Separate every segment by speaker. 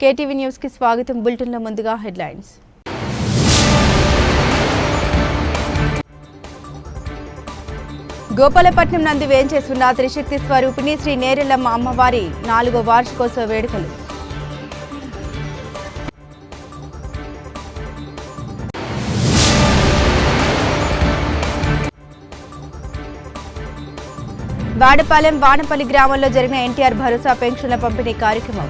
Speaker 1: KTV న్యూస్కి స్వాగతం. బులెటిన్లో ముందుగా హెడ్లైన్స్. గోపాలపట్నం నందు వేంచేస్తున్న త్రిశక్తి స్వరూపిణి శ్రీ నేరెల్లమ్మ అమ్మవారి నాలుగో వార్షికోత్సవ వేడుకలు. వాడపాలెం వానపల్లి గ్రామంలో జరిగిన ఎన్టీఆర్ భరోసా పెన్షన్ల పంపిణీ కార్యక్రమం.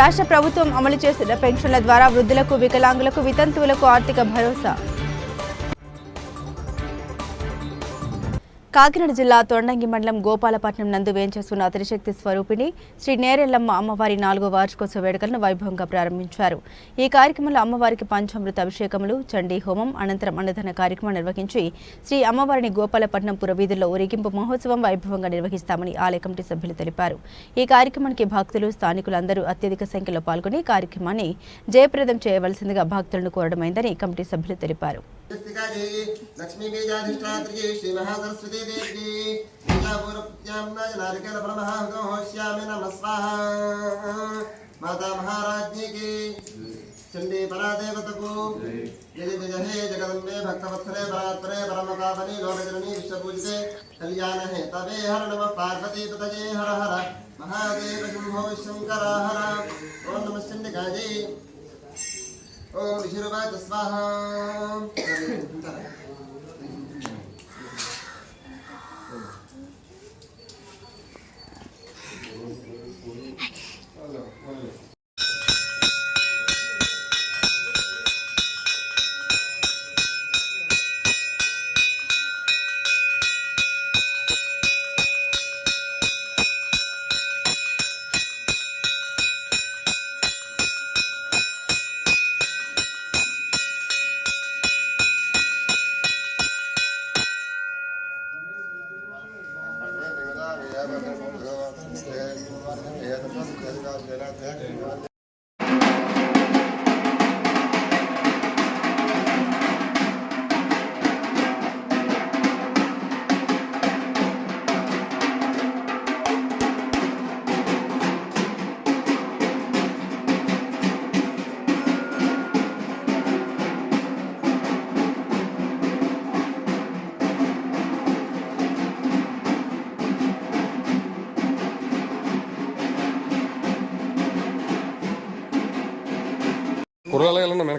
Speaker 1: రాష్ట్ర ప్రభుత్వం అమలు చేస్తున్న పెన్షన్ల ద్వారా వృద్ధులకు వికలాంగులకు వితంతువులకు ఆర్థిక భరోసా. కాకినాడ జిల్లా తొండంగి మండలం గోపాలపట్నం నందు వేంచేస్తున్న త్రిశక్తి స్వరూపిణి శ్రీ నేరెల్లమ్మ అమ్మవారి నాలుగో వార్షికోత్సవ వేడుకలను వైభవంగా ప్రారంభించారు. ఈ కార్యక్రమంలో అమ్మవారికి పంచామృత అభిషేకములు చండీ హోమం అనంతరం అన్నదాన కార్యక్రమం నిర్వహించి శ్రీ అమ్మవారిని గోపాలపట్నం పురవీధుల్లో ఊరేగింపు మహోత్సవం వైభవంగా నిర్వహిస్తామని ఆలయ కమిటీ సభ్యులు తెలిపారు. ఈ కార్యక్రమానికి భక్తులు స్థానికులందరూ అత్యధిక సంఖ్యలో పాల్గొని కార్యక్రమాన్ని జయప్రదం చేయవలసిందిగా భక్తులను కోరడమైందని కమిటీ సభ్యులు తెలిపారు.
Speaker 2: लक्ष्मीबीजाधिष्ठात्रिये श्रीमहासरस्वती देवी पूजापूर्वप्रत्याम्नाय नारिकेलफलमहाहुतो होष्यामि नमः स्वाहा। माता महाराज्ञी की चंडी परादेवत को जय जय हे जगदम्बे भक्तवत्सले परात्रे परमकापनि लोकजननी विश्वपूजिते कल्याण हे तवे हर नमः पार्वती पतये हर हर। महादेव शंभो शंकर हर। ओम नमः चंडिकायै ఓం విశురువాచ స్వాహ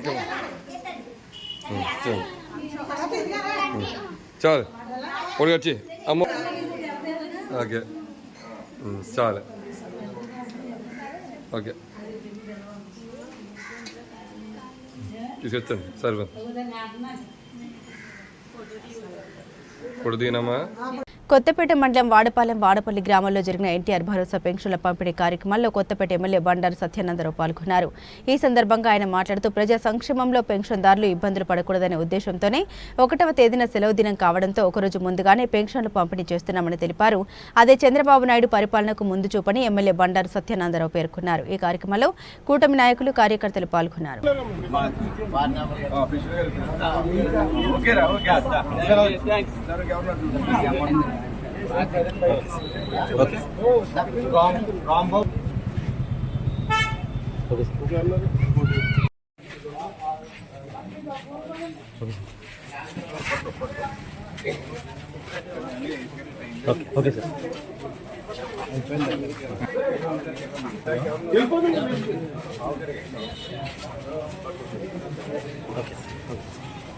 Speaker 3: కూరగాయలు వెనక చాలు పొడి వచ్చి అమ్మ ఓకే చాలు ఓకే తీసుకొచ్చాను సరే పొడి దిగినామా
Speaker 1: కొత్తపేట మండలం వాడపాలెం వాడపల్లి గ్రామంలో జరిగిన ఎన్టీఆర్ భరోసా పెన్షన్ల పంపిణీ కార్యక్రమంలో కొత్తపేట ఎమ్మెల్యే బండారు సత్యానందరావు పాల్గొన్నారు. ఈ సందర్భంగా ఆయన మాట్లాడుతూ ప్రజా సంక్షేమంలో పెన్షన్దారులు ఇబ్బందులు పడకూడదనే ఉద్దేశంతోనే ఒకటవ తేదీన సెలవు దినం కావడంతో ఒకరోజు ముందుగానే పెన్షన్లు పంపిణీ చేస్తున్నామని తెలిపారు. అదే చంద్రబాబు నాయుడు పరిపాలనకు ముందు చూపని ఎమ్మెల్యే బండారు సత్యానందరావు పేర్కొన్నారు. ఈ కార్యక్రమంలో కూటమి నాయకులు కార్యకర్తలు పాల్గొన్నారు.
Speaker 4: Okay okay. Sir okay. Okay.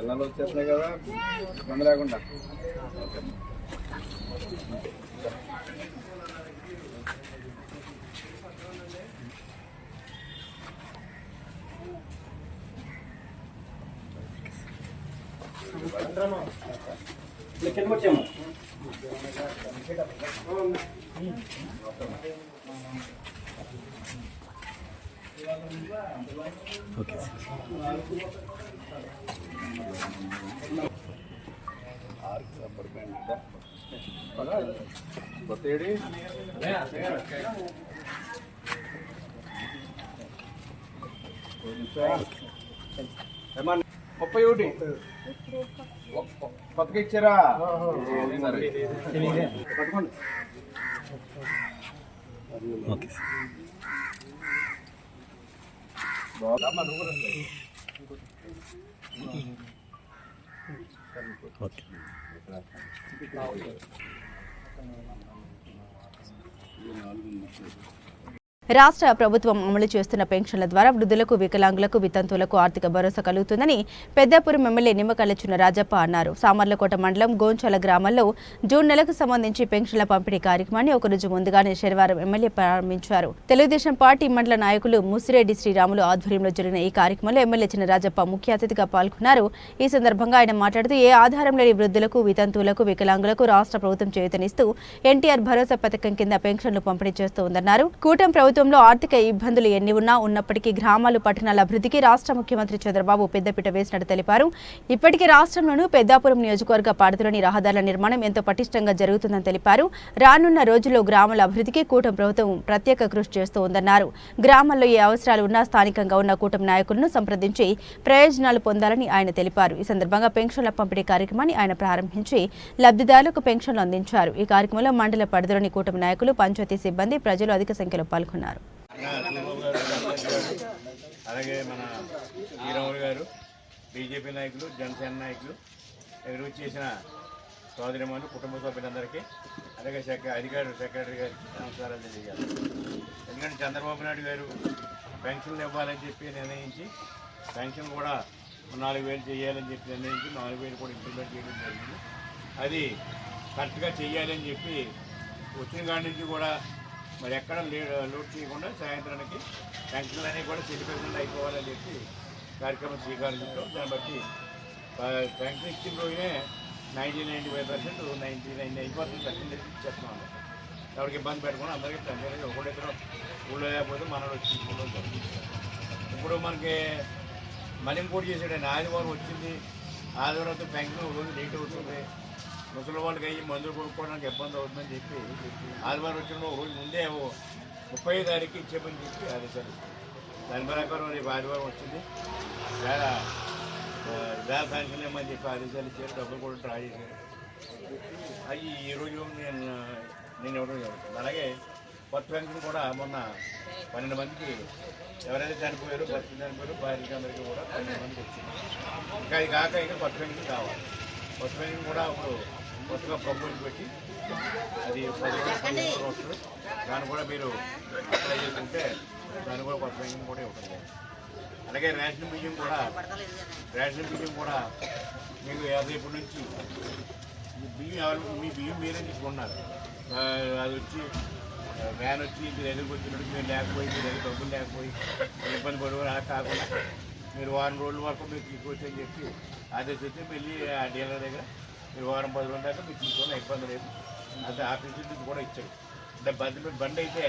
Speaker 5: పిల్లలు వచ్చేస్తున్నాయి కదా ఇబ్బంది లేకుండా.
Speaker 4: ఓకే సార్
Speaker 5: ముప్పై ఒకటి కొత్తగా ఇచ్చారా సరే. పట్టుకోండి
Speaker 4: ఓకే. సార్
Speaker 1: రాష్ట్ర ప్రభుత్వం అమలు చేస్తున్న పెన్షన్ల ద్వారా వృద్ధులకు వికలాంగులకు వితంతువులకు ఆర్థిక భరోసా కలుగుతుందని పెద్దాపురం ఎమ్మెల్యే నిమ్మకాయల చిన్న రాజప్ప అన్నారు. సామర్లకోట మండలం గోంచాల గ్రామంలో జూన్ నెలకు సంబంధించి పెన్షన్ల పంపిణీ కార్యక్రమాన్ని ఒకరోజు ముందుగానే శనివారం ఎమ్మెల్యే ప్రారంభించారు. తెలుగుదేశం పార్టీ మండల నాయకులు ముసిరెడ్డి శ్రీరాములు ఆధ్వర్యంలో జరిగిన ఈ కార్యక్రమంలో ఎమ్మెల్యే చిన్న రాజప్ప ముఖ్య అతిథిగా పాల్గొన్నారు. ఈ సందర్భంగా ఆయన మాట్లాడుతూ ఏ ఆధారం లేని వృద్ధులకు వితంతువులకు వికలాంగులకు రాష్ట్ర ప్రభుత్వం చేతనిస్తూ ఎన్టీఆర్ భరోసా పథకం కింద పెన్షన్లు పంపిణీ చేస్తూ ఉందన్నారు. కూటమి ప్రభుత్వంలో ఆర్థిక ఇబ్బందులు ఎన్ని ఉన్నా ఉన్నప్పటికీ గ్రామాలు పట్టణాల అభివృద్ధికి రాష్ట్ర ముఖ్యమంత్రి చంద్రబాబు పెద్దపీట వేసినట్టు తెలిపారు. ఇప్పటికీ రాష్ట్రంలోనూ పెద్దాపురం నియోజకవర్గ పాడుతులోని రహదారుల నిర్మాణం ఎంతో పటిష్టంగా జరుగుతుందని తెలిపారు. రానున్న రోజుల్లో గ్రామాల అభివృద్ధికి కూటమి ప్రభుత్వం ప్రత్యేక కృషి చేస్తూ ఉందన్నారు. గ్రామాల్లో ఏ అవసరాలు ఉన్నా స్థానికంగా ఉన్న కూటమి నాయకులను సంప్రదించి ప్రయోజనాలు పొందాలని ఆయన తెలిపారు. ఈ సందర్భంగా పెన్షన్ల పంపిణీ కార్యక్రమాన్ని ఆయన ప్రారంభించి లబ్ధిదారులకు పెన్షన్లు అందించారు. ఈ కార్యక్రమంలో మండల పరిధిలోని కూటమి నాయకులు పంచాయతీ సిబ్బంది ప్రజలు అధిక సంఖ్యలో పాల్గొన్నారు.
Speaker 6: అలాగే మన శ్రీరాములు గారు బీజేపీ నాయకులు జనసేన నాయకులు ఎగురు చేసిన సోదరిమణులు కుటుంబ సభ్యులందరికీ అలాగే సెక అధికారులు సెక్రటరీ గారికి నమస్కారాలు తెలియజేయాలి. ఎందుకంటే చంద్రబాబు నాయుడు గారు పెన్షన్లు ఇవ్వాలని చెప్పి నిర్ణయించి పెన్షన్ కూడా నాలుగు వేలు చేయాలని చెప్పి నిర్ణయించి నాలుగు వేలు కూడా ఇంప్లిమెంట్ చేయడం జరిగింది. అది కరెక్ట్గా చేయాలని చెప్పి వచ్చిన కాడి నుంచి కూడా మరి ఎక్కడ లే లోడ్ చేయకుండా సాయంత్రానికి పెన్షన్లు అనేవి కూడా సెలిబ్రేషన్ అయిపోవాలని చెప్పి కార్యక్రమం శ్రీకారం చుట్టాం. దాన్ని బట్టి ట్యాంకులు ఇచ్చిన రోజునే ninety ninety five percent ninety nine nine percent percentage ఇచ్చేస్తున్నాం ఎవరికి ఇబ్బంది పెట్టకుండా అందరికీ పెన్షన్ ఒకటిద్దరు ఊళ్ళో లేకపోతే మనలో వచ్చి ఇప్పుడు మనకి మళ్ళీ ఇంకోటి చేసాడండి ఆదివారం వచ్చింది. ఆదివారం అయితే బ్యాంకులో రోజు లేట్ అవుతుంది. ముసలి వాళ్ళకి అయ్యి మందులు కొనుక్కోవడానికి ఇబ్బంది అవుతుందని చెప్పి ఆదివారం వచ్చిన ఒక రోజు ముందే ఓ ముప్పై తారీఖు ఇచ్చేమని చెప్పి అది సరే దాని ప్రకారం రేపు ఆదివారం వచ్చింది. వేళ వేల పెన్షన్ ఏమని చెప్పి ఆదేశాలు ఇచ్చారు. డబ్బులు కూడా ట్రా చేశారు. అవి ఈరోజు నేను నేను ఇవ్వడం జరుగుతుంది. అలాగే కొత్త పెన్షన్ కూడా మొన్న పన్నెండు మందికి ఎవరైతే చనిపోయారో భర్త చనిపోయారో భార్యకి అందరికీ కూడా పన్నెండు మందికి వచ్చింది. ఇంకా అది కాక ఇంకా కొత్త పెన్షన్ కావాలి. కొత్త పెన్షన్ కూడా అప్పుడు కొత్తగా ప్రపోజ్ పెట్టి అది వస్తుంది. దాన్ని కూడా మీరు అప్లై చేసుకుంటే దాన్ని కూడా కొత్త పెన్షన్ కూడా ఇవ్వడం అలాగే రేషన్ బియ్యం కూడా రేషన్ బియ్యం కూడా మీకు రేపు నుంచి బియ్యం ఎవరు మీ బియ్యం మీరే తీసుకున్నారు. అది వచ్చి వ్యాన్ వచ్చి మీ దగ్గరికి వచ్చినట్టు మీరు లేకపోయి మీ దగ్గర డబ్బులు లేకపోయి ఇబ్బంది పడవు అలా కాకుండా మీరు వారం రోజుల వరకు మీరు తీసుకోవచ్చు అని చెప్పి ఆదేశిస్తే వెళ్ళి ఆ డీలర్ దగ్గర మీరు వారం పది రోజుల దాకా మీకు తీసుకున్న ఇబ్బంది లేదు. అది ఆఫీస్ నుంచి కూడా ఇచ్చాడు అంటే బండి మీద బండి అయితే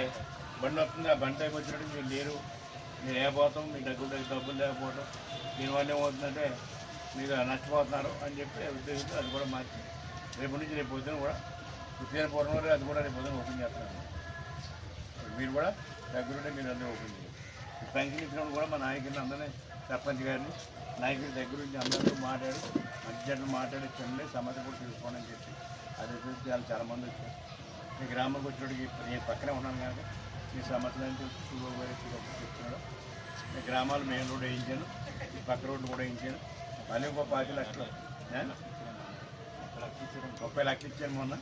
Speaker 6: బండి వస్తుంది ఆ బండి టైం వచ్చినట్టు మీరు లేరు మీరు ఏపోతాం మీ డబ్బులు దగ్గర డబ్బులు లేకపోవడం దీనివల్ల ఏమవుతుందంటే మీరు నష్టపోతున్నారు అని చెప్పి ఉద్దేశంతో అది కూడా మార్చి రేపు నుంచి రేపు పొద్దున కూడా ఉద్యోగ పూర్వం వరకు అది కూడా రేపు పొద్దున ఓపెన్ చేస్తున్నారు. మీరు కూడా దగ్గరుండే మీరు అందరూ ఓపెన్ చేయాలి పెన్షన్ ఇచ్చిన కూడా మా నాయకులు అందరినీ సర్పంచ్ గారిని నాయకుడి దగ్గర నుంచి అందరితో మాట్లాడి మంచి మాట్లాడి చెండి సమస్య కూడా తెలుసుకోండి అని చెప్పి. అది చూసి వాళ్ళు చాలామంది వచ్చారు. మీ గ్రామంకి వచ్చేటికి నేను పక్కనే ఉన్నాను కనుక మీ సమస్యలు చెప్తున్నాడు మీ గ్రామాలు మెయిన్ రోడ్ వేయించాను ఈ పక్క రోడ్లు కూడా వేయించాను. మళ్ళీ ఒక పాతి లక్షలు. ముప్పై లక్షలు ఇచ్చాను మొన్న.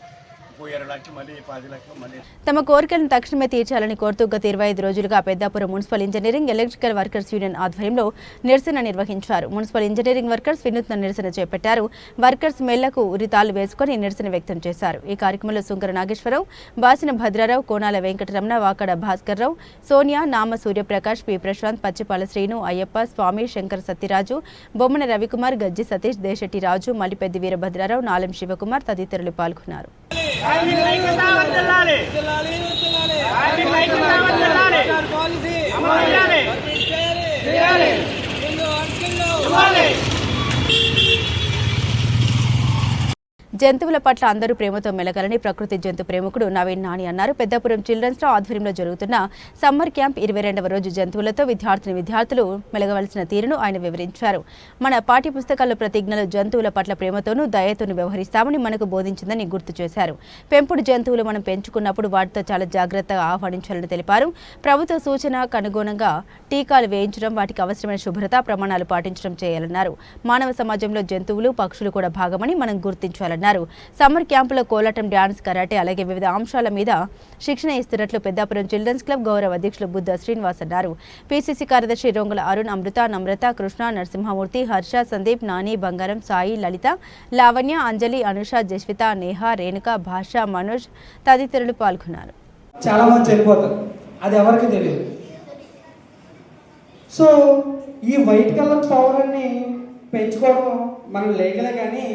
Speaker 1: తమ కోరికలను తక్షణమే తీర్చాలని కోరుతూ గత ఇరవై ఐదు రోజులుగా Peddapuram municipal engineering electrical workers union ఆధ్వర్యంలో నిరసన నిర్వహించారు. మున్సిపల్ ఇంజనీరింగ్ వర్కర్స్ వినూత్న నిరసన చేపట్టారు. వర్కర్స్ మెళ్ళకు ఉరితాలు వేసుకుని నిరసన వ్యక్తం చేశారు. ఈ కార్యక్రమంలో సుంకర నాగేశ్వరరావు బాసిన భద్రారావు కోనాల వెంకటరమణ వాకడ భాస్కర్రావు సోనియా నామ సూర్యప్రకాష్ పి. ప్రశాంత్ పచ్చిపాల శ్రీను అయ్యప్ప స్వామి శంకర్ సత్యరాజు బొమ్మన రవికుమార్ గజ్జి సతీష్ దేశెట్టి రాజు మల్లిపెద్ది వీరభద్రారావు నాలం శివకుమార్ తదితరులు పాల్గొన్నారు. పాలసీ జంతువుల పట్ల అందరూ ప్రేమతో మెలగాలని ప్రకృతి జంతు ప్రేమికుడు నవీన్ నాని అన్నారు. పెద్దపురం చిల్డ్రన్స్లో ఆధ్వర్యంలో జరుగుతున్న సమ్మర్ క్యాంప్ ఇరవై రెండవ రోజు జంతువులతో విద్యార్థిని విద్యార్థులు మెలగవలసిన తీరును ఆయన వివరించారు. మన పాఠ్య పుస్తకాల్లో ప్రతిజ్ఞలు జంతువుల పట్ల ప్రేమతోనూ దయతోనూ వ్యవహరిస్తామని మనకు బోధించిందని గుర్తు చేశారు. పెంపుడు జంతువులు మనం పెంచుకున్నప్పుడు వాటితో చాలా జాగ్రత్తగా ఆహ్వానించాలని తెలిపారు. ప్రభుత్వ సూచనకు అనుగుణంగా టీకాలు వేయించడం వాటికి అవసరమైన శుభ్రత ప్రమాణాలు పాటించడం చేయాలన్నారు. మానవ సమాజంలో జంతువులు పక్షులు కూడా భాగమని మనం గుర్తించాలన్నారు. సమ్మర్ క్యాంపులో కోలాటం డ్యాన్స్ కరాటే అలాగే వివిధ అంశాల మీద శిక్షణ ఇస్తున్నట్లు పెద్దాపురం చిల్డ్రన్స్ క్లబ్ గౌరవ అధ్యక్షులు బుద్ధ శ్రీనివాస్ అన్నారు. పిసిసి కార్యదర్శి రొంగుల అరుణ్ అమృత నమ్రత కృష్ణ నరసింహమూర్తి హర్ష సందీప్ నాని బంగారం సాయి లలిత లావణ్య అంజలి అనుష జస్విత నేహ రేణుక భాష మనోజ్ తదితరులు పాల్గొన్నారు.
Speaker 7: చాలా మంది చనిపోతారు. అది ఎవరికి తెలియదు. సో ఈ వైట్ కలర్ పౌడర్ని పెంచుకోవడం మనం లేకలే కానీ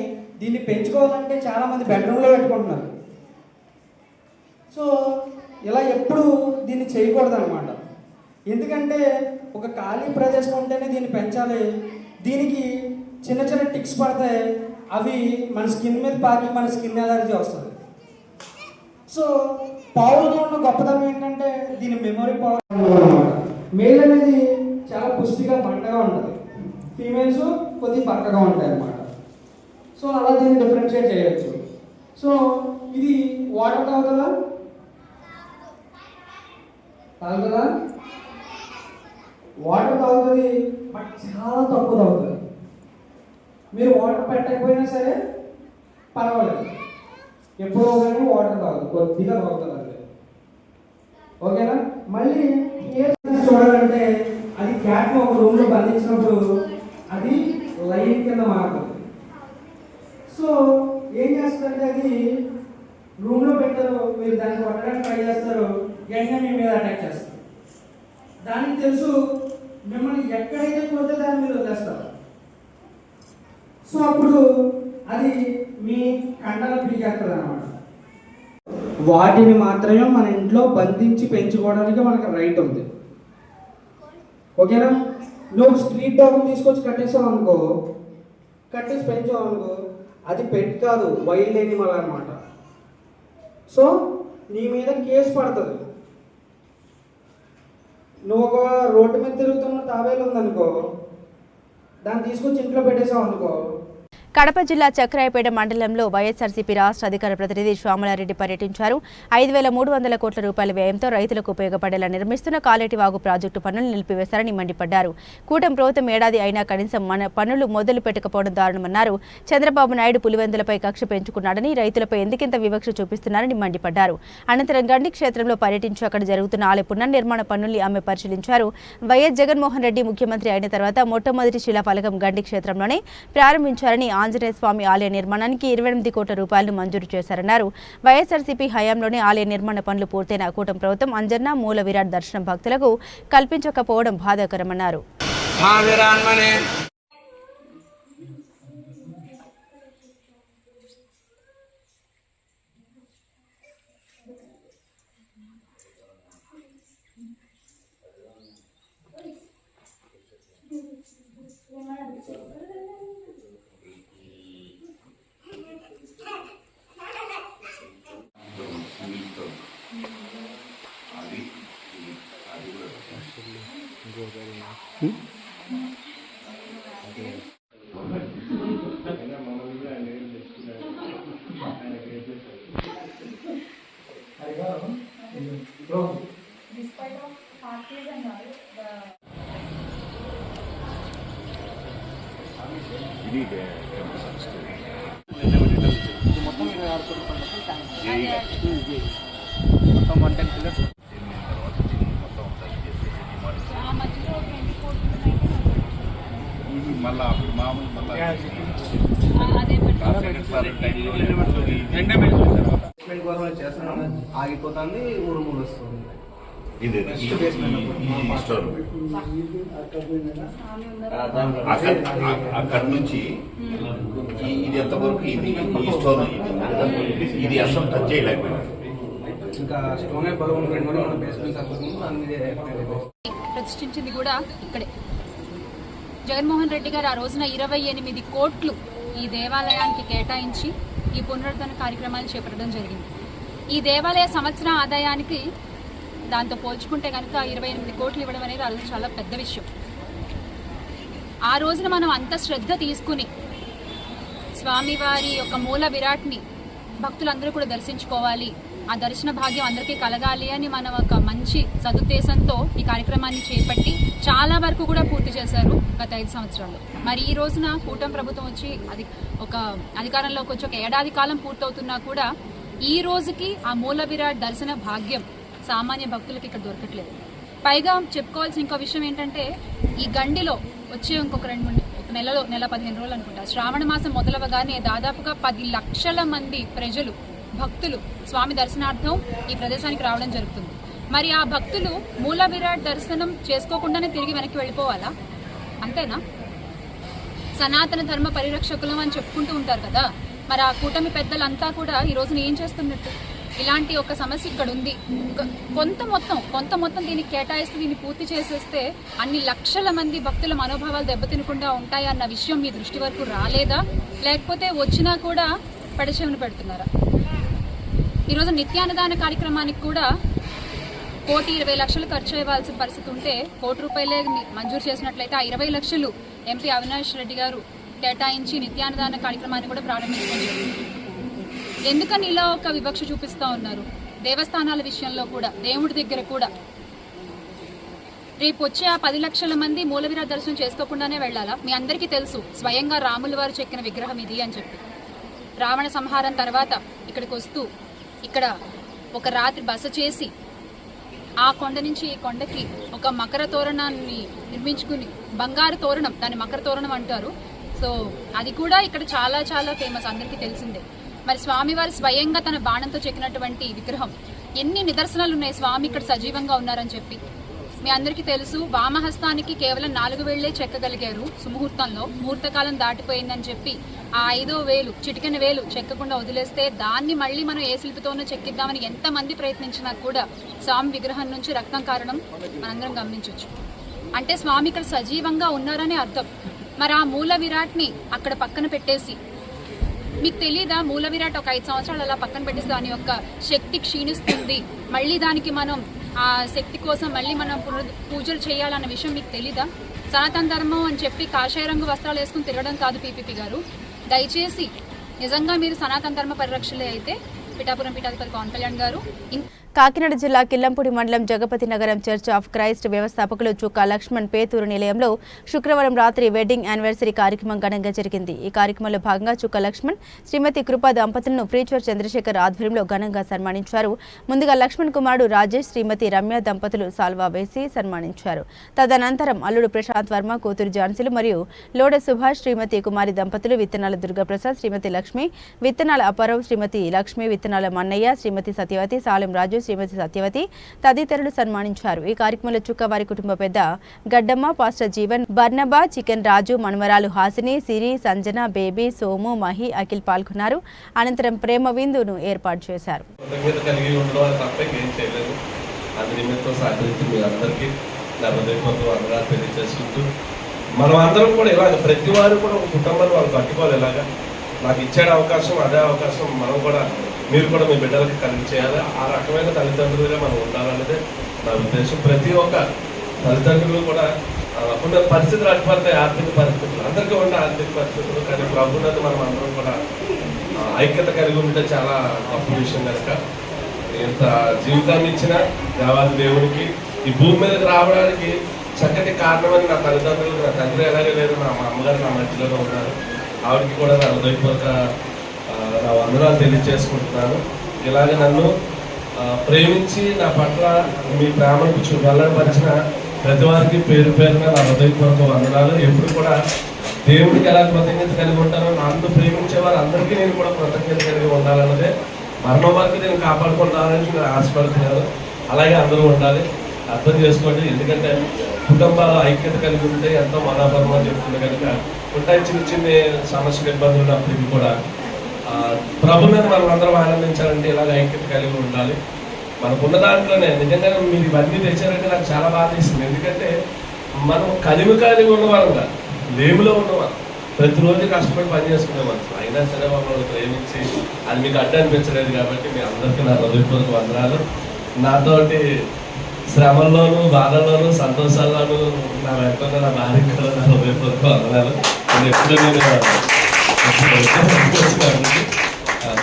Speaker 7: దీన్ని పెంచుకోవాలంటే చాలామంది బెడ్రూమ్లో పెట్టుకుంటున్నారు. సో ఇలా ఎప్పుడు దీన్ని చేయకూడదు అనమాట ఎందుకంటే ఒక ఖాళీ ప్రదేశం ఉంటేనే దీన్ని పెంచాలి. దీనికి చిన్న చిన్న టిక్స్ పడతాయి అవి మన స్కిన్ మీద పాకి మన స్కిన్ ఎలర్జీ వస్తుంది. సో పావులుగా ఉన్న గొప్పతనం ఏంటంటే దీని మెమొరీ పవర్ మేల్ అనేది చాలా పుష్టిగా బండగా ఉంటుంది. ఫీమేల్స్ కొద్దిగా పక్కగా ఉంటాయి అన్నమాట సో అలా దీన్ని డిఫరెన్షియేట్ చేయవచ్చు సో ఇది వాటర్ తాగుతుందా తాగుతుందా వాటర్ తాగుతుంది బట్ చాలా తక్కువ తాగుతుంది. మీరు వాటర్ పెట్టకపోయినా సరే పర్వాలేదు. ఎప్పుడో కానీ వాటర్ తాగదు కొద్దిగా తాగుతుంది అంతే. ఓకేనా? మళ్ళీ హెయిర్ చూడాలంటే అది క్యాట్ను ఒక రూమ్లో బంధించినప్పుడు అది లైన్ కింద మారుతుంది సో ఏం చేస్తారంటే అది రూమ్లో పెట్టారు. మీరు దాన్ని కొట్టడానికి ట్రై చేస్తారు. వెంటనే మీ మీద అటాక్ చేస్తారు. దానికి తెలుసు మిమ్మల్ని ఎక్కడైతే కొడితే దాన్ని మీరు వదిలేస్తారు. సో అప్పుడు అది మీ కండలు పీకేస్తుంది అనమాట వాటిని మాత్రమే మన ఇంట్లో బంధించి పెంచుకోవడానికి మనకు రైట్ ఉంది. ఓకేనా? నువ్వు స్ట్రీట్ డాగ్ తీసుకొచ్చి కట్టేసావు అనుకో కట్టేసి పెంచావు అనుకో అది పెట్ కాదు వైల్డ్ ఎనిమల్ అనమాట సో నీ మీద కేసు పడుతుంది. నువ్వు ఒక రోడ్డు మీద తిరుగుతున్న తాబేలు ఉందనుకో దాన్ని తీసుకొచ్చి ఇంట్లో పెట్టేసావు అనుకో
Speaker 1: కడప జిల్లా చక్రాయపేట మండలంలో వైఎస్ఆర్సీపీ రాష్ట్ర అధికార ప్రతినిధి శ్యామలారెడ్డి పర్యటించారు. ఐదు వేల మూడు వందల కోట్ల రూపాయల వ్యయంతో రైతులకు ఉపయోగపడేలా నిర్మిస్తున్న కాలేటి వాగు ప్రాజెక్టు పనులు నిలిపివేశారని మండిపడ్డారు. కూటమి ప్రభుత్వం ఏడాది అయినా కనీసం మన పనులు మొదలు పెట్టకపోవడం దారుణమన్నారు. చంద్రబాబు నాయుడు పులివెందులపై కక్ష పెంచుకున్నాడని రైతులపై ఎందుకింత వివక్ష చూపిస్తున్నారని మండిపడ్డారు. అనంతరం గండి క్షేత్రంలో పర్యటించి అక్కడ జరుగుతున్న ఆలయ పునర్నిర్మాణ పనుల్ని ఆమె పరిశీలించారు. వైఎస్ జగన్మోహన్ రెడ్డి ముఖ్యమంత్రి అయిన తర్వాత మొట్టమొదటి శిలాఫలకం గండి క్షేత్రంలోనే ప్రారంభించారని ఆంజనేయ స్వామి ఆలయ నిర్మాణానికి ఇరవై ఎనిమిది కోట్ల రూపాయలను మంజూరు చేశారన్నారు. వైఎస్ఆర్సీపీ హయాంలోనే ఆలయ నిర్మాణ పనులు పూర్తయిన కూటమి ప్రభుత్వం అంజన్న మూల విరాట్ దర్శనం భక్తులకు కల్పించకపోవడం బాధాకరమన్నారు.
Speaker 6: ఇది స్టోర్ అక్కడ నుంచి ఇది ఎంతవరకు ఇది ఈ స్టోర్ ఇది? అసలు టచ్ చేయలేకపోయింది
Speaker 5: స్టోనే
Speaker 8: ప్రతిష్ఠించింది కూడా ఇక్కడే. జగన్మోహన్ రెడ్డి గారు ఆ రోజున ఇరవై ఎనిమిది కోట్లు ఈ దేవాలయానికి కేటాయించి ఈ పునరుద్ధరణ కార్యక్రమాలు చేపట్టడం జరిగింది. ఈ దేవాలయ సంవత్సర ఆదాయానికి దాంతో పోల్చుకుంటే కనుక ఇరవై ఎనిమిది కోట్లు ఇవ్వడం అనేది అది చాలా పెద్ద విషయం. ఆ రోజున మనం అంత శ్రద్ధ తీసుకుని స్వామివారి యొక్క మూల విరాట్ని భక్తులందరూ కూడా దర్శించుకోవాలి. ఆ దర్శన భాగ్యం అందరికీ కలగాలి అని మనం ఒక మంచి సదుద్దేశంతో ఈ కార్యక్రమాన్ని చేపట్టి చాలా వరకు కూడా పూర్తి చేశారు గత ఐదు సంవత్సరాలు మరి ఈ రోజున కూటమి ప్రభుత్వం వచ్చి అది ఒక అధికారంలోకి వచ్చి ఒక ఏడాది కాలం పూర్తవుతున్నా కూడా ఈ రోజుకి ఆ మూల విరాట్ దర్శన భాగ్యం సామాన్య భక్తులకి ఇక్కడ దొరకట్లేదు. పైగా చెప్పుకోవాల్సిన ఇంకో విషయం ఏంటంటే ఈ గండిలో వచ్చే ఇంకొక రెండు మూడు ఒక నెలలో నెల పదిహేను రోజులు అనుకుంటా శ్రావణ మాసం మొదలవగానే దాదాపుగా పది లక్షల మంది ప్రజలు భక్తులు స్వామి దర్శనార్థం ఈ ప్రదేశానికి రావడం జరుగుతుంది. మరి ఆ భక్తులు మూల విరాట్ దర్శనం చేసుకోకుండానే తిరిగి వెనక్కి వెళ్ళిపోవాలా? అంతేనా? సనాతన ధర్మ పరిరక్షకులం అని చెప్పుకుంటూ ఉంటారు కదా. మరి ఆ కూటమి పెద్దలంతా కూడా ఈ రోజున ఏం చేస్తున్నట్టు? ఇలాంటి ఒక సమస్య ఇక్కడ ఉంది. కొంత మొత్తం కొంత మొత్తం దీన్ని కేటాయిస్తే దీన్ని పూర్తి చేసేస్తే అన్ని లక్షల మంది భక్తుల మనోభావాలు దెబ్బతినకుండా ఉంటాయి అన్న విషయం మీ దృష్టి వరకు రాలేదా? లేకపోతే వచ్చినా కూడా పడిచెవిన పెడుతున్నారా? ఈరోజు నిత్యాన్నదాన కార్యక్రమానికి కూడా కోటి ఇరవై లక్షలు ఖర్చు అయ్యవలసిన పరిస్థితి ఉంటే కోటి రూపాయలే మంజూరు చేసినట్లయితే ఆ ఇరవై లక్షలు ఎంపీ అవినాష్ రెడ్డి గారు కేటాయించి నిత్యాన్నదాన కార్యక్రమాన్ని కూడా ప్రారంభించడం జరిగింది ఎందుకని ఇలా ఒక వివక్ష చూపిస్తా ఉన్నారు? దేవస్థానాల విషయంలో కూడా దేవుడి దగ్గర కూడా. రేపు వచ్చే ఆ పది లక్షల మంది మూలవీర దర్శనం చేసుకోకుండానే వెళ్ళాలా? మీ అందరికీ తెలుసు స్వయంగా రాముల వారు చెక్కిన విగ్రహం ఇది అని చెప్పి. రావణ సంహారం తర్వాత ఇక్కడికి వస్తూ ఇక్కడ ఒక రాత్రి బస చేసి ఆ కొండ నుంచి ఈ కొండకి ఒక మకర తోరణాన్ని నిర్మించుకుని బంగారు తోరణం దాన్ని మకర తోరణం అంటారు. సో అది కూడా ఇక్కడ చాలా చాలా ఫేమస్ అందరికీ తెలిసిందే. మరి స్వామివారు స్వయంగా తన బాణంతో చెక్కినటువంటి విగ్రహం. ఎన్ని నిదర్శనాలు ఉన్నాయి స్వామి ఇక్కడ సజీవంగా ఉన్నారని చెప్పి. మీ అందరికీ తెలుసు వామహస్తానికి కేవలం నాలుగు వేళ్ళే చెక్కగలిగారు సుముహూర్తంలో. ముహూర్తకాలం దాటిపోయిందని చెప్పి ఆ ఐదో వేలు చిటికెన వేలు చెక్కకుండా వదిలేస్తే దాన్ని మళ్ళీ మనం ఏ శిల్పితోనో చెక్కిద్దామని ఎంతమంది ప్రయత్నించినా కూడా స్వామి విగ్రహం నుంచి రక్తం కారణం మనందరం గమనించవచ్చు అంటే స్వామి ఇక్కడ సజీవంగా ఉన్నారనే అర్థం. మరి ఆ మూల విరాట్ని అక్కడ పక్కన పెట్టేసి మీకు తెలియదా మూల విరాట్ ఒక ఐదు సంవత్సరాలు అలా పక్కన పెట్టేసి దాని యొక్క శక్తి క్షీణిస్తుంది. మళ్ళీ దానికి మనం ఆ శక్తి కోసం మళ్ళీ మనం పూజలు చేయాలన్న విషయం మీకు తెలీదా? సనాతన ధర్మం అని చెప్పి కాషాయ రంగు వస్త్రాలు వేసుకుని తిరగడం కాదు పీపీపీ గారు. దయచేసి నిజంగా మీరు సనాతన ధర్మ పరిరక్షలే అయితే పిఠాపురం పీఠాధిపతి పవన్ కళ్యాణ్ గారు
Speaker 1: కాకినాడ జిల్లా కిల్లంపూడి మండలం జగపతి నగరం చర్చ్ ఆఫ్ క్రైస్ట్ వ్యవస్థాపకులు చుక్కా లక్ష్మణ్ పేతూరు నిలయంలో శుక్రవారం రాత్రి వెడ్డింగ్ యానివర్సరీ కార్యక్రమం ఘనంగా జరిగింది. ఈ కార్యక్రమంలో భాగంగా చుక్కా లక్ష్మణ్ శ్రీమతి కృపా దంపతులను ప్రీచర్ చంద్రశేఖర్ ఆధ్వర్యంలో ఘనంగా సన్మానించారు. ముందుగా లక్ష్మణ్ కుమారుడు రాజేష్ శ్రీమతి రమ్య దంపతులు సాల్వా వేసి సన్మానించారు. తదనంతరం అల్లుడు ప్రశాంత్ వర్మ కూతురు జాన్సీలు మరియు లోడ సుభాష్ శ్రీమతి కుమారి దంపతులు విత్తనాల దుర్గాప్రసాద్ శ్రీమతి లక్ష్మి విత్తనాల అప్పారావు శ్రీమతి లక్ష్మి విత్తనాల మన్నయ్య శ్రీమతి సత్యవతి సాలెం రాజు శ్రీమతి సత్యవతి తదితరులు సన్మానించారు. ఈ కార్యక్రమంలో చుక్కవారి కుటుంబ పెద్ద గడ్డమ్మ పాస్టర్ జీవన్ బర్నబా చికెన్ రాజు మనుమరాలు హాసిని సిరి సంజన బేబీ సోము మహి అఖిల్ పాల్గొన్నారు. అనంతరం ప్రేమ విందును ఏర్పాటు చేశారు.
Speaker 9: మనం అందరం కూడా ఇలాగ ప్రతి వారు కూడా ఒక కుటుంబాన్ని వాళ్ళు పట్టుకోవాలి ఇలాగా నాకు ఇచ్చాడు అవకాశం అదే అవకాశం మనం కూడా మీరు కూడా మీ బిడ్డలకి కలిగి చేయాలి ఆ రకమైన తల్లిదండ్రులుగా మనం ఉండాలన్నదే నా ఉద్దేశం. ప్రతి ఒక్క తల్లిదండ్రులు కూడా ఉన్న పరిస్థితులు అడ్డుపడతాయి. ఆర్థిక పరిస్థితులు. అందరికీ ఉన్న ఆర్థిక పరిస్థితులు కానీ ప్రభుత్వం మనం అందరం కూడా ఐక్యత కలిగి ఉంటే చాలా గొప్ప విషయం కనుక. ఇంత జీవితాన్ని ఇచ్చిన దేవాది దేవునికి ఈ భూమి మీదకి రావడానికి చక్కటి కారణమని నా తల్లిదండ్రులు నా తండ్రి ఎలాగే లేరు నా మా అమ్మగారు నా మధ్యలో ఉన్నారు. ఆవిడకి కూడా నా హృదయపూర్వక నా వందనాలు తెలియజేసుకుంటున్నాను. ఇలాగే నన్ను ప్రేమించి నా పట్ల మీ ప్రేమను చూ ప్రతి వారికి పేరు పేరున నా హృదయపూర్వక వందనాలు. ఎప్పుడు కూడా దేవుడికి ఎలా కృతజ్ఞత కలిగి ఉంటానో నన్ను ప్రేమించే వారు అందరికీ నేను కూడా కృతజ్ఞత కలిగి ఉండాలన్నదే మరణం వరకు నేను కాపాడుకుంటానని నేను ఆశపడుతున్నాను. అలాగే అందరూ ఉండాలి. అర్థం చేసుకోండి. ఎందుకంటే కుటుంబాల ఐక్యత కలిగి ఉంటే ఎంతో మనోబలం చెప్తుంది కనుక ఉంటాయి. చిన్న చిన్న సమస్యలు ఇబ్బందులు ఉన్నప్పటికీ కూడా ఆ, ప్రభు మీద మనం అందరం ఆనందించాలంటే ఇలాగ ఐక్యత కలిగి ఉండాలి. మనకున్న దాంట్లోనే నిజంగా మీరు ఇవన్నీ తెచ్చారంటే నాకు చాలా బాధ వేసింది. ఎందుకంటే మనం కలిమి కలిగి ఉన్నవారంగా లేములో ఉన్నవారు. ప్రతిరోజు కష్టపడి పని చేసుకునే అయినా సరే మమ్మల్ని ప్రేమించి అది మీకు అడ్డు అనిపించలేదు కాబట్టి మీ అందరికీ నా హృదయపూర్వక వందనాలు. నాతోటి శ్రమల్లోనూ బాధల్లోనూ సంతోషాల్లోనూ నా వెంటనే నా భార్య నా హృదయపూర్వక వందనాలు. నేను ఎప్పుడు నేను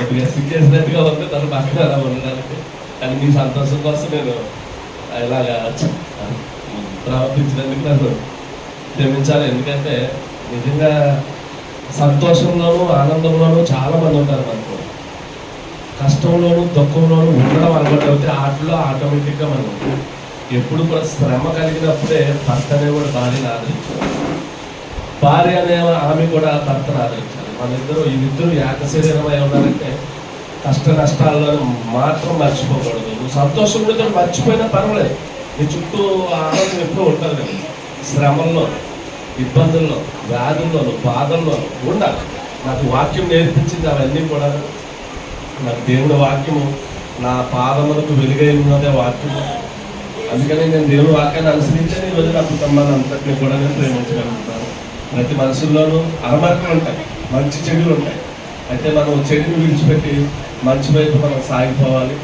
Speaker 9: కొద్దిగా సిక్ చేసినట్టుగా ఉంది తను బాగా అలా ఉండడానికి కానీ మీ సంతోషం కోసం నేను ఇలాగా ప్రవర్తించినందుకు నన్ను క్షమించాలి ఎందుకంటే నిజంగా సంతోషంలోనూ ఆనందంలోనూ చాలా మంది ఉంటారు మనకు కష్టంలోనూ దుఃఖంలోనూ ఉండడం అలవాటు అవుతే ఆటలో ఆటోమేటిక్గా మనం ఎప్పుడు కూడా శ్రమ కలిగినప్పుడే భర్త అనేవాడు భార్యను ఆదరించారు భార్య అనే ఆమె కూడా భర్తను ఆదరించారు మన ఇద్దరు వీళ్ళిద్దరూ ఏక శరీరమై ఉన్నారంటే కష్ట నష్టాల్లో మాత్రం మర్చిపోకూడదు. నువ్వు సంతోషం ఉంటే మర్చిపోయినా పర్వాలేదు. నీ చుట్టూ ఆనందం ఎప్పుడూ ఉంటుంది కదా. శ్రమల్లో ఇబ్బందుల్లో వ్యాధుల్లోనూ బాధల్లోనూ ఉండాలి. నాకు వాక్యం నేర్పించింది అవన్నీ కూడా. నాకు దేవుడి వాక్యము నా పాదములకు వెలుగై ఉన్నదే వాక్యము. అందుకని నేను దేవుని వాక్యాన్ని అనుసరించే ఈ రోజు నా కుటుంబాన్ని అంతటిని కూడా నేను ప్రేమించగలుగుతాను. ప్రతి మనుషుల్లోనూ అరమరకలు ఉంటాయి. మంచి చెడులు ఉంటాయి. అయితే మనం చెడుని విడిచిపెట్టి మంచి వైపు మనం సాగిపోవాలి.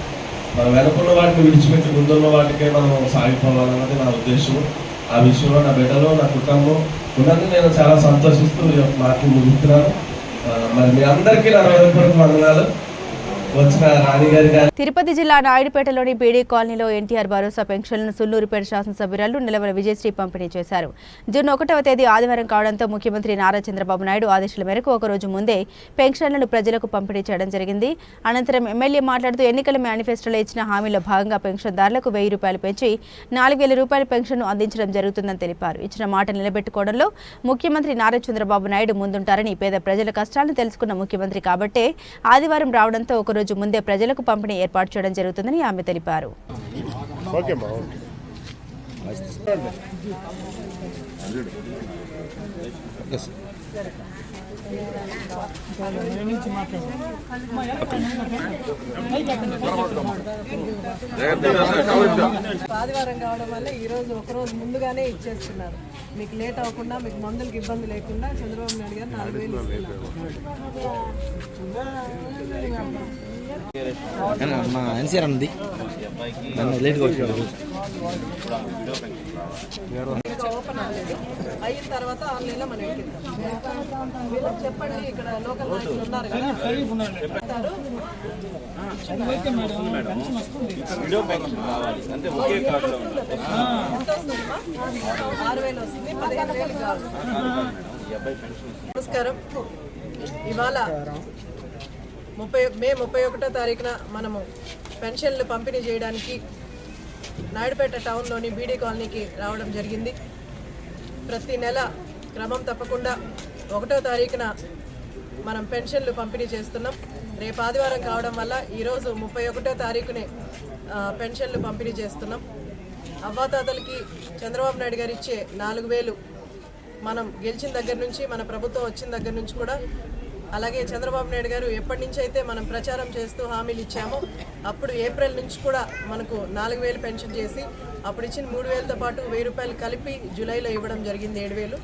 Speaker 9: మనం వెనుకున్న వాటిని విడిచిపెట్టి ముందున్న వాటికే మనం సాగిపోవాలన్నది నా ఉద్దేశం ఆ విషయంలో నా బిడ్డలో నా కుటుంబం ఉన్నది నేను చాలా సంతోషిస్తూ ఈ మాటలు ముగిస్తున్నాను. మరి మీ అందరికీ నా హృదయపూర్వక వందనాలు వచ్చిన రాణి గారి గారి
Speaker 1: తిరుపతి జిల్లా నాయుడుపేటలోని బీడీ కాలనీలో ఎన్టీఆర్ భరోసా పెన్షన్లను సుల్లూరుపేట శాసనసభ్యురాలు నిలవల విజయశ్రీ పంపిణీ చేశారు. జూన్ ఒకటవ తేదీ ఆదివారం కావడంతో ముఖ్యమంత్రి నారా చంద్రబాబు నాయుడు ఆదేశాల మేరకు ఒకరోజు ముందే పెన్షన్లను ప్రజలకు పంపిణీ చేయడం జరిగింది. అనంతరం ఎమ్మెల్యే మాట్లాడుతూ ఎన్నికల మేనిఫెస్టోలో ఇచ్చిన హామీలో భాగంగా పెన్షన్దారులకు వెయ్యి రూపాయలు పెంచి నాలుగు వేల రూపాయల పెన్షన్ను అందించడం జరుగుతుందని తెలిపారు. ఇచ్చిన మాట నిలబెట్టుకోవడంలో ముఖ్యమంత్రి నారా చంద్రబాబు నాయుడు ముందుంటారని పేద ప్రజల కష్టాలను తెలుసుకున్న ముఖ్యమంత్రి కాబట్టే ఆదివారం రావడంతో ఒక రోజు ముందే ప్రజలకు పంపిణీ ఏర్పాటు చేయడం జరుగుతుందని ఆమె తెలిపారు.
Speaker 10: ఆదివారం కావడం వల్ల ఈ రోజు ఒక రోజు ముందుగానే ఇచ్చేస్తున్నారు. మీకు లేట్ అవ్వకుండా మీకు మందులకు ఇబ్బంది లేకుండా చంద్రబాబు నాయుడు గారు నాలుగు వేలు ఇస్తున్నారు.
Speaker 4: మా ఎన్సీఆర్ అన్నది నన్ను లేట్గా వచ్చాడు
Speaker 10: ఓపెన్ అవ్వలేదు అయిన తర్వాత ఆన్లైన్లో మనం వీళ్ళకి చెప్పండి ఇక్కడ లోకల్ నాయకులు ఉన్నారు కదా చెప్తారు. ఎంత వస్తుందమ్మా? ఆరు వేలు వస్తుంది పదిహేను వేలు కాదు నమస్కారం ఇవాళ ముప్పై మే ముప్పై ఒకటో తారీఖున మనము పెన్షన్లు పంపిణీ చేయడానికి నాయుడుపేట టౌన్లోని బీడీ కాలనీకి రావడం జరిగింది. ప్రతి నెల క్రమం తప్పకుండా ఒకటో తారీఖున మనం పెన్షన్లు పంపిణీ చేస్తున్నాం. రేపు ఆదివారం కావడం వల్ల ఈరోజు ముప్పై ఒకటో తారీఖునే పెన్షన్లు పంపిణీ చేస్తున్నాం. అవ్వాతాతలకి చంద్రబాబు నాయుడు గారు ఇచ్చే నాలుగు వేలు మనం గెలిచిన దగ్గర నుంచి మన ప్రభుత్వం వచ్చిన దగ్గర నుంచి కూడా అలాగే చంద్రబాబు నాయుడు గారు ఎప్పటి నుంచి అయితే మనం ప్రచారం చేస్తూ హామీలు ఇచ్చామో అప్పుడు ఏప్రిల్ నుంచి కూడా మనకు నాలుగు వేలు పెన్షన్ చేసి అప్పుడు ఇచ్చిన మూడు వేలతో పాటు వెయ్యి రూపాయలు కలిపి జూలైలో ఇవ్వడం జరిగింది ఏడు వేలు.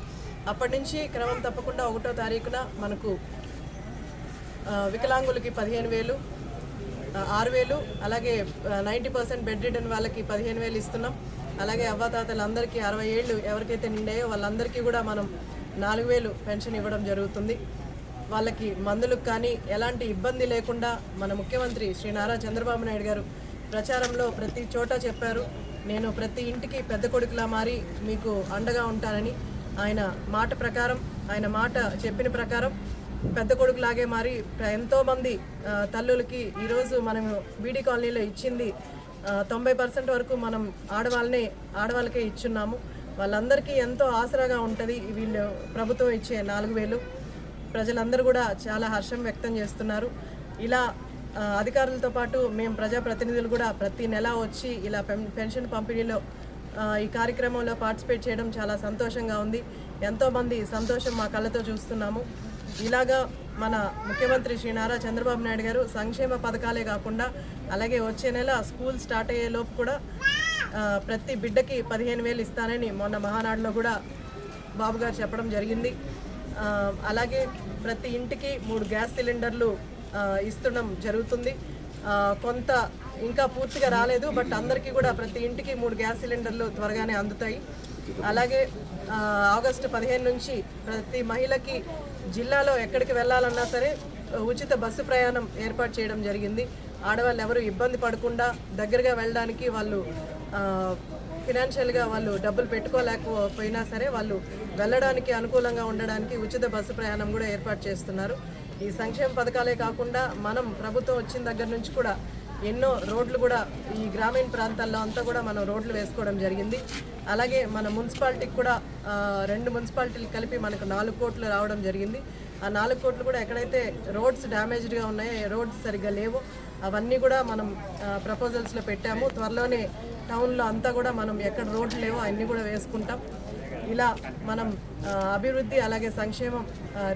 Speaker 10: అప్పటి నుంచి క్రమం తప్పకుండా ఒకటో తారీఖున మనకు వికలాంగులకి పదిహేను వేలు ఆరు వేలు అలాగే నైంటీ పర్సెంట్ బెడ్ రిటర్న్ వాళ్ళకి పదిహేను వేలు ఇస్తున్నాం. అలాగే అవ్వాతాతలందరికీ అరవై ఏళ్ళు ఎవరికైతే నిండాయో వాళ్ళందరికీ కూడా మనం నాలుగు వేలు పెన్షన్ ఇవ్వడం జరుగుతుంది. వాళ్ళకి మందులకు కానీ ఎలాంటి ఇబ్బంది లేకుండా మన ముఖ్యమంత్రి శ్రీ నారా చంద్రబాబు నాయుడు గారు ప్రచారంలో ప్రతి చోట చెప్పారు. నేను ప్రతి ఇంటికి పెద్ద కొడుకులా మారి మీకు అండగా ఉంటానని ఆయన మాట ప్రకారం ఆయన మాట చెప్పిన ప్రకారం పెద్ద కొడుకులాగే మారి ఎంతోమంది తల్లులకి ఈరోజు మనం బీడీ కాలనీలో ఇచ్చింది. తొంభై పర్సెంట్ వరకు మనం ఆడవాళ్ళనే ఆడవాళ్ళకే ఇచ్చున్నాము. వాళ్ళందరికీ ఎంతో ఆసరాగా ఉంటుంది. వీళ్ళు ప్రభుత్వం ఇచ్చే నాలుగు వేలు. ప్రజలందరూ కూడా చాలా హర్షం వ్యక్తం చేస్తున్నారు. ఇలా అధికారులతో పాటు మేము ప్రజాప్రతినిధులు కూడా ప్రతి నెల వచ్చి ఇలా పెన్- పెన్షన్ పంపిణీలో ఈ కార్యక్రమంలో పార్టిసిపేట్ చేయడం చాలా సంతోషంగా ఉంది. ఎంతోమంది సంతోషం మా కళ్ళతో చూస్తున్నాము. ఇలాగా మన ముఖ్యమంత్రి శ్రీ నారా చంద్రబాబు నాయుడు గారు సంక్షేమ పథకాలే కాకుండా అలాగే వచ్చే నెల స్కూల్ స్టార్ట్ అయ్యే లోపు కూడా ప్రతి బిడ్డకి పదిహేను వేలు ఇస్తానని మొన్న మహానాడులో కూడా బాబు గారు చెప్పడం జరిగింది. అలాగే ప్రతి ఇంటికి మూడు గ్యాస్ సిలిండర్లు ఆ, జరుగుతుంది. కొంత ఇంకా పూర్తిగా రాలేదు బట్ అందరికీ కూడా ప్రతి ఇంటికి మూడు గ్యాస్ సిలిండర్లు త్వరగానే అందుతాయి. అలాగే ఆగస్టు పదిహేను నుంచి ప్రతి మహిళకి జిల్లాలో ఎక్కడికి వెళ్ళాలన్నా సరే ఉచిత బస్సు ప్రయాణం ఏర్పాటు చేయడం జరిగింది. ఆడవాళ్ళు ఎవరు ఇబ్బంది పడకుండా దగ్గరగా వెళ్ళడానికి వాళ్ళు ఫినాన్షియల్గా వాళ్ళు డబ్బులు పెట్టుకోలేకపోయినా సరే వాళ్ళు వెళ్ళడానికి అనుకూలంగా ఉండడానికి ఉచిత బస్సు ప్రయాణం కూడా ఏర్పాటు చేస్తున్నారు. ఈ సంక్షేమ పథకాలే కాకుండా మనం ప్రభుత్వం వచ్చిన దగ్గర నుంచి కూడా ఎన్నో రోడ్లు కూడా ఈ గ్రామీణ ప్రాంతాల్లో అంతా కూడా మనం రోడ్లు వేసుకోవడం జరిగింది. అలాగే మన మున్సిపాలిటీకి కూడా రెండు మున్సిపాలిటీలు కలిపి మనకు నాలుగు కోట్లు రావడం జరిగింది. ఆ నాలుగు కోట్లు కూడా ఎక్కడైతే రోడ్స్ డ్యామేజ్డ్గా ఉన్నాయో రోడ్స్ సరిగ్గా లేవు అవన్నీ కూడా మనం ప్రపోజల్స్లో పెట్టాము. త్వరలోనే టౌన్లో అంతా కూడా మనం ఎక్కడ రోడ్లు లేవో అన్నీ కూడా వేసుకుంటాం. ఇలా మనం అభివృద్ధి అలాగే సంక్షేమం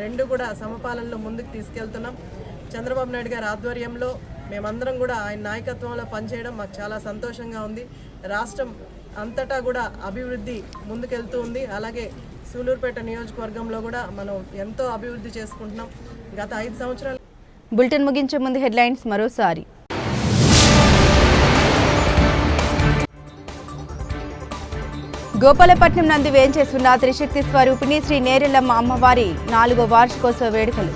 Speaker 10: రెండు కూడా సమపాలనలో ముందుకు తీసుకెళ్తున్నాం. చంద్రబాబు నాయుడు గారి ఆధ్వర్యంలో మేమందరం కూడా ఆయన నాయకత్వంలో పనిచేయడం మాకు చాలా సంతోషంగా ఉంది. రాష్ట్రం అంతటా కూడా అభివృద్ధి ముందుకెళ్తూ ఉంది. అలాగే సూలూరుపేట నియోజకవర్గంలో కూడా మనం ఎంతో అభివృద్ధి చేసుకుంటున్నాం. గత ఐదు సంవత్సరాలు
Speaker 1: బులెటిన్ ముగించే ముందు హెడ్లైన్స్ మరోసారి. గోపాలపట్నం నందు వేంచేస్తున్న త్రిశక్తి స్వరూపిణి శ్రీ నేరెల్లమ్మ అమ్మవారి నాలుగో వార్షికోత్సవ వేడుకలు.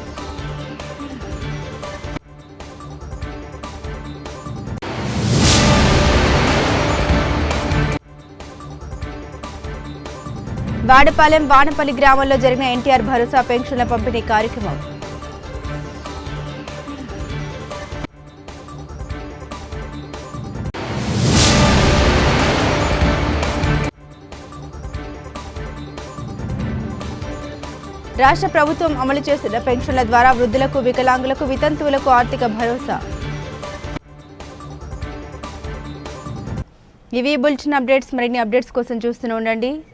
Speaker 1: వాడపాలెం వానపల్లి గ్రామంలో జరిగిన ఎన్టీఆర్ భరోసా పెన్షన్ల పంపిణీ కార్యక్రమం. రాష్ట్ర ప్రభుత్వం అమలు చేస్తున్న పెన్షన్ల ద్వారా వృద్ధులకు వికలాంగులకు వితంతువులకు ఆర్థిక భరోసా. ఇవి బులెటిన్ అప్డేట్స్. మరిన్ని అప్డేట్స్ కోసం చూస్తూనే ఉండండి.